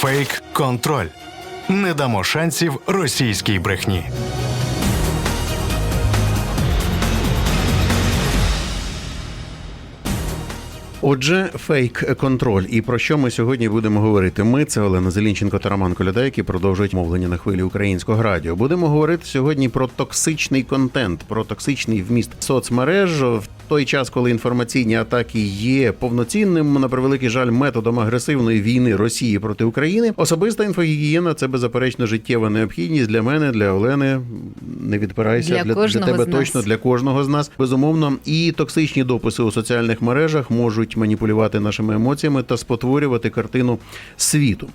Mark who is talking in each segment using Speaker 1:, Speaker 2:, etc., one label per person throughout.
Speaker 1: Фейк-контроль. Не дамо шансів російській брехні.
Speaker 2: Отже, фейк-контроль. І про що ми сьогодні будемо говорити? Ми це Олена Зелінченко та Роман Коляда, які продовжують мовлення на хвилі українського радіо. Будемо говорити сьогодні про токсичний контент, про токсичний вміст соцмереж в той час, коли інформаційні атаки є повноцінним, на превеликий жаль, методом агресивної війни Росії проти України. Особиста інфогігієна це беззаперечно життєва необхідність для мене, для Олени. Не відпирайся
Speaker 3: Для
Speaker 2: для,
Speaker 3: кожного
Speaker 2: тебе точно для кожного з нас. Безумовно, і токсичні дописи у соціальних мережах можуть маніпулювати нашими емоціями та спотворювати картину світу.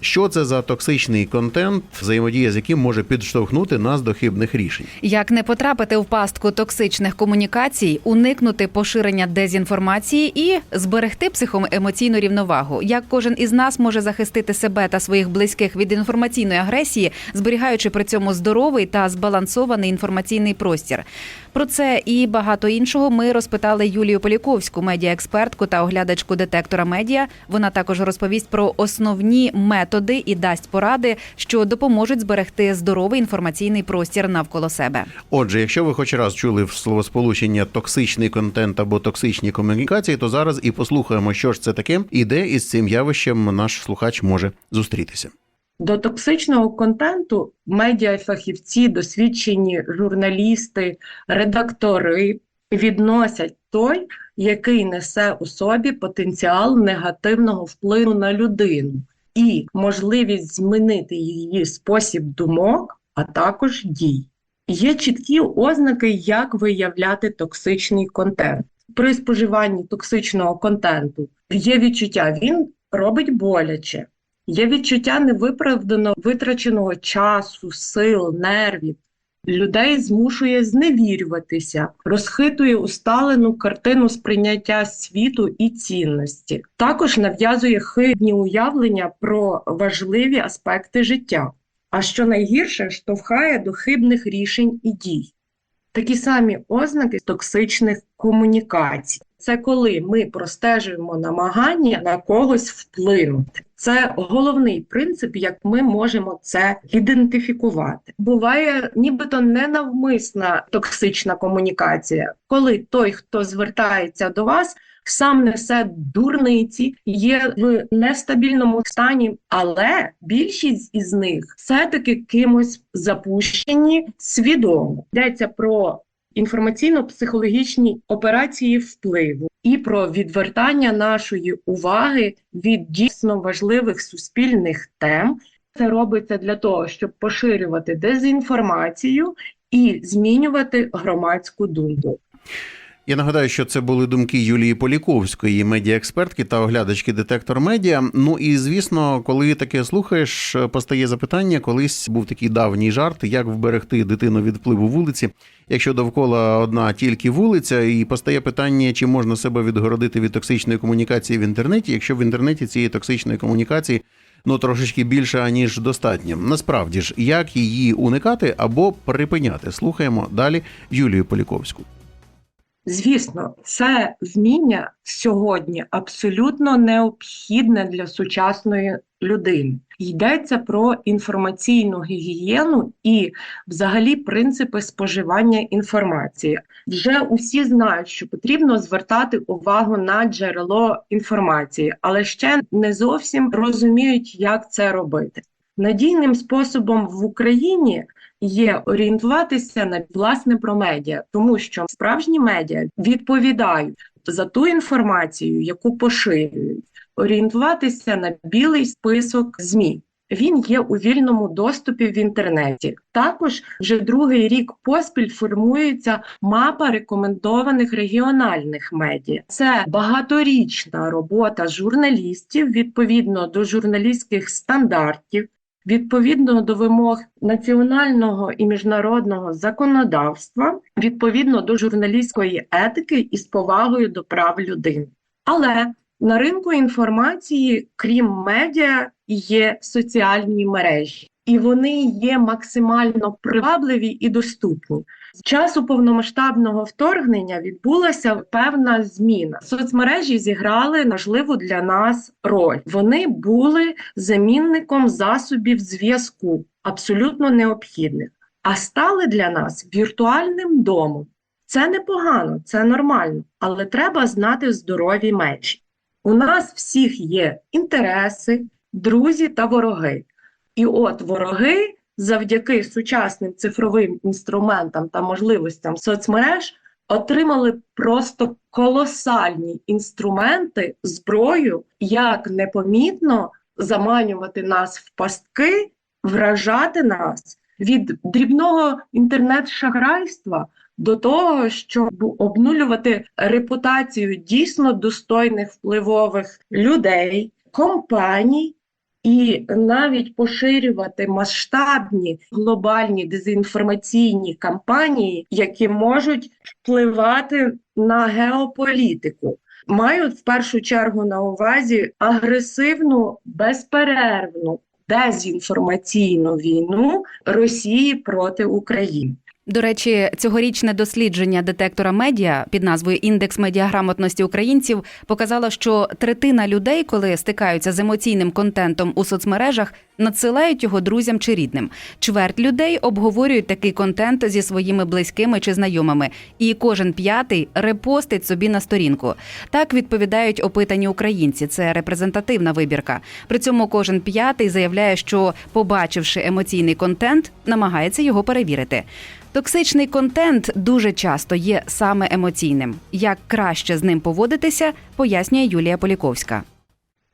Speaker 2: Що це за токсичний контент, взаємодія з яким може підштовхнути нас до хибних рішень?
Speaker 3: Як не потрапити в пастку токсичних комунікацій, уникнути поширення дезінформації і зберегти психоемоційну рівновагу? Як кожен із нас може захистити себе та своїх близьких від інформаційної агресії, зберігаючи при цьому здоровий та збалансований інформаційний простір? Про це і багато іншого ми розпитали Юлію Поліковську, медіаекспертку та оглядачку детектора медіа. Вона також розповість про основні методи і дасть поради, що допоможуть зберегти здоровий інформаційний простір навколо себе.
Speaker 2: Отже, якщо ви хоч раз чули в словосполучення токсичний контент або токсичні комунікації, то зараз і послухаємо, що ж це таке, і де із цим явищем наш слухач може зустрітися.
Speaker 4: До токсичного контенту медіафахівці, досвідчені журналісти, редактори відносять той, який несе у собі потенціал негативного впливу на людину і можливість змінити її спосіб думок, а також дій. Є чіткі ознаки, як виявляти токсичний контент. При споживанні токсичного контенту є відчуття, він робить боляче. Є відчуття невиправдано витраченого часу, сил, нервів. Людей змушує зневірюватися, розхитує усталену картину сприйняття світу і цінності. Також нав'язує хибні уявлення про важливі аспекти життя. А що найгірше, штовхає до хибних рішень і дій. Такі самі ознаки токсичних комунікацій. Це коли ми простежуємо намагання на когось вплинути. Це головний принцип, як ми можемо це ідентифікувати. Буває нібито ненавмисна токсична комунікація, коли той, хто звертається до вас, сам несе дурниці, є в нестабільному стані, але більшість із них все-таки кимось запущені свідомо. Йдеться про інформаційно-психологічні операції впливу і про відвертання нашої уваги від дійсно важливих суспільних тем. Це робиться для того, щоб поширювати дезінформацію і змінювати громадську думку.
Speaker 2: Я нагадаю, що це були думки Юлії Поліковської, медіаекспертки та оглядачки детектор медіа. Ну і звісно, коли таке слухаєш, постає запитання. Колись був такий давній жарт, як вберегти дитину від впливу вулиці, якщо довкола одна тільки вулиця, і постає питання, чи можна себе відгородити від токсичної комунікації в інтернеті, якщо в інтернеті цієї токсичної комунікації ну трошечки більше аніж достатньо. Насправді ж, як її уникати або припиняти? Слухаємо далі Юлію Поліковську.
Speaker 4: Звісно, це вміння сьогодні абсолютно необхідне для сучасної людини. Йдеться про інформаційну гігієну і, взагалі, принципи споживання інформації. Вже усі знають, що потрібно звертати увагу на джерело інформації, але ще не зовсім розуміють, як це робити. Надійним способом в Україні є орієнтуватися на власне про медіа, тому що справжні медіа відповідають за ту інформацію, яку поширюють, орієнтуватися на білий список ЗМІ. Він є у вільному доступі в інтернеті. Також вже другий рік поспіль формується мапа рекомендованих регіональних медіа. Це багаторічна робота журналістів відповідно до журналістських стандартів, відповідно до вимог національного і міжнародного законодавства, відповідно до журналістської етики і з повагою до прав людини. Але на ринку інформації, крім медіа, є соціальні мережі. І вони є максимально привабливі і доступні. З часу повномасштабного вторгнення відбулася певна зміна. Соцмережі зіграли важливу для нас роль. Вони були замінником засобів зв'язку, абсолютно необхідних, а стали для нас віртуальним домом. Це непогано, це нормально, але треба знати здорові мечі. У нас всіх є інтереси, друзі та вороги. І от вороги завдяки сучасним цифровим інструментам та можливостям соцмереж отримали просто колосальні інструменти, зброю, як непомітно заманювати нас в пастки, вражати нас від дрібного інтернет-шахрайства до того, щоб обнулювати репутацію дійсно достойних впливових людей, компаній і навіть поширювати масштабні глобальні дезінформаційні кампанії, які можуть впливати на геополітику. Мають в першу чергу на увазі агресивну, безперервну дезінформаційну війну Росії проти України.
Speaker 3: До речі, цьогорічне дослідження детектора медіа під назвою Індекс медіаграмотності українців показало, що третина людей, коли стикаються з емоційним контентом у соцмережах, надсилають його друзям чи рідним. Чверть людей обговорюють такий контент зі своїми близькими чи знайомими, і кожен п'ятий репостить собі на сторінку. Так відповідають опитані українці. Це репрезентативна вибірка. При цьому кожен п'ятий заявляє, що, побачивши емоційний контент, намагається його перевірити. Токсичний контент дуже часто є саме емоційним. Як краще з ним поводитися, пояснює Юлія Поліковська.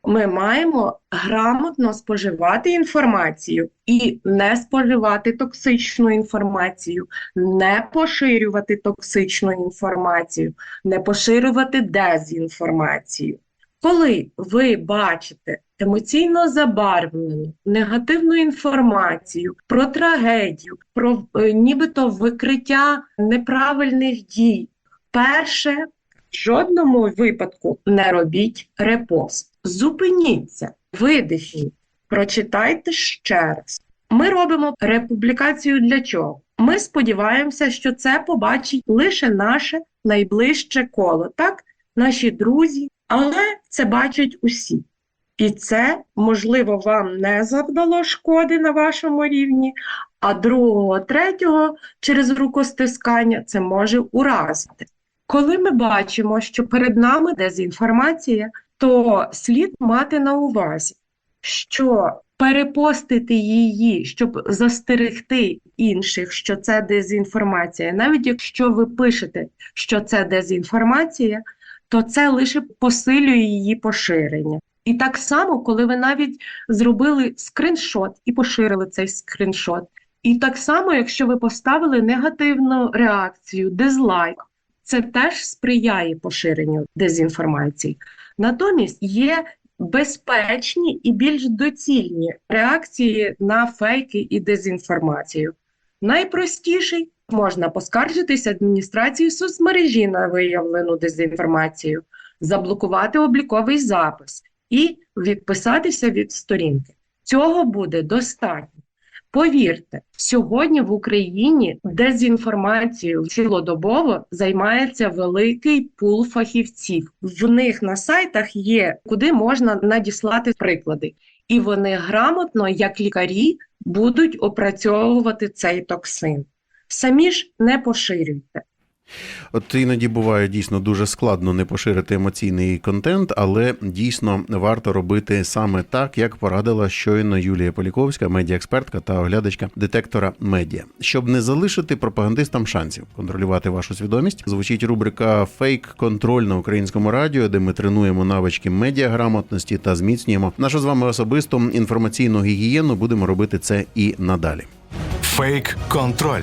Speaker 4: Ми маємо грамотно споживати інформацію і не споживати токсичну інформацію, не поширювати токсичну інформацію, не поширювати дезінформацію. Коли ви бачите емоційно забарвлену негативну інформацію про трагедію, про е, нібито викриття неправильних дій, перше в жодному випадку не робіть репост. Зупиніться, видихніть, прочитайте ще раз. Ми робимо републікацію для чого? Ми сподіваємося, що це побачить лише наше найближче коло, так? Наші друзі, але це бачать усі. І це, можливо, вам не завдало шкоди на вашому рівні, а другого, третього через рукостискання це може уразити. Коли ми бачимо, що перед нами дезінформація, то слід мати на увазі, що перепостити її, щоб застерегти інших, що це дезінформація, навіть якщо ви пишете, що це дезінформація, то це лише посилює її поширення. І так само, коли ви навіть зробили скриншот і поширили цей скриншот, і так само, якщо ви поставили негативну реакцію, дизлайк, це теж сприяє поширенню дезінформації. Натомість є безпечні і більш доцільні реакції на фейки і дезінформацію. Найпростіший можна поскаржитись адміністрації соцмережі на виявлену дезінформацію, заблокувати обліковий запис і відписатися від сторінки. Цього буде достатньо. Повірте, сьогодні в Україні дезінформацією цілодобово займається великий пул фахівців. В них на сайтах є куди можна надіслати приклади, і вони грамотно, як лікарі, будуть опрацьовувати цей токсин. Самі ж не поширюйте.
Speaker 2: От іноді буває дійсно дуже складно не поширити емоційний контент, але дійсно варто робити саме так, як порадила щойно Юлія Поліковська, медіаекспертка та оглядачка детектора медіа. Щоб не залишити пропагандистам шансів контролювати вашу свідомість, звучить рубрика Фейк контроль на українському радіо, де ми тренуємо навички медіаграмотності та зміцнюємо нашу з вами особисту інформаційну гігієну. Будемо робити це і надалі.
Speaker 1: Фейк контроль.